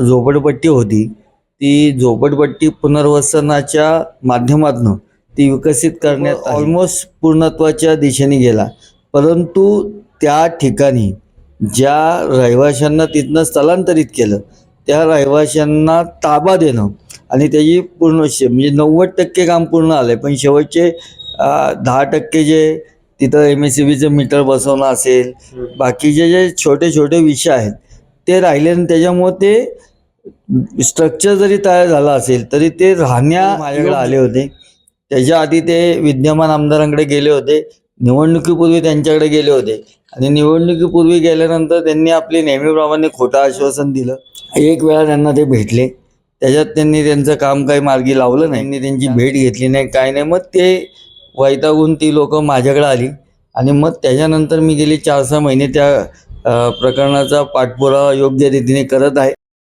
झोपडपट्टी होती ती झोपडपट्टी पुनर्वसनाच्या माध्यमातून ती विकसित करण्यात ऑलमोस्ट पूर्णत्वाच्या दिशेने गेला. परंतु त्या ठिकाणी ज्या रहिवाशांना तिथनं स्थलांतरित केलं त्या रहिवाशांना ताबा देणं आणि त्याची पूर्ण शे म्हणजे नव्वद टक्के काम पूर्ण आलं आहे पण शेवटचे दहा टक्के जे तिथं एम एस सी बीचं मीटर बसवणं असेल बाकीचे जे छोटे छोटे विषय आहेत ते राहिले आणि त्याच्यामुळे ते स्ट्रक्चर जरी तयार झालं असेल तरी ते राहण्या माझ्याकडे आले होते. त्याच्या आधी ते विद्यमान आमदारांकडे गेले होते. निवडणुकीपूर्वी त्यांच्याकडे गेले होते. आणि निवडणुकीपूर्वी गेल्यानंतर त्यांनी आपली नेहमीप्रमाणे खोटं आश्वासन दिलं. एक वेळा त्यांना ते भेटले. त्याच्यात त्यांनी त्यांचं काम काही मार्गी लावलं नाही. त्यांनी त्यांची भेट घेतली नाही काय नाही. मग ते वैतागून ती लोक माझ्याकडे आली. आणि मग त्याच्यानंतर मी गेली चार सहा महिने त्या प्रकरणाचा पाठपुरावा योग्य रीतीने करत आहे.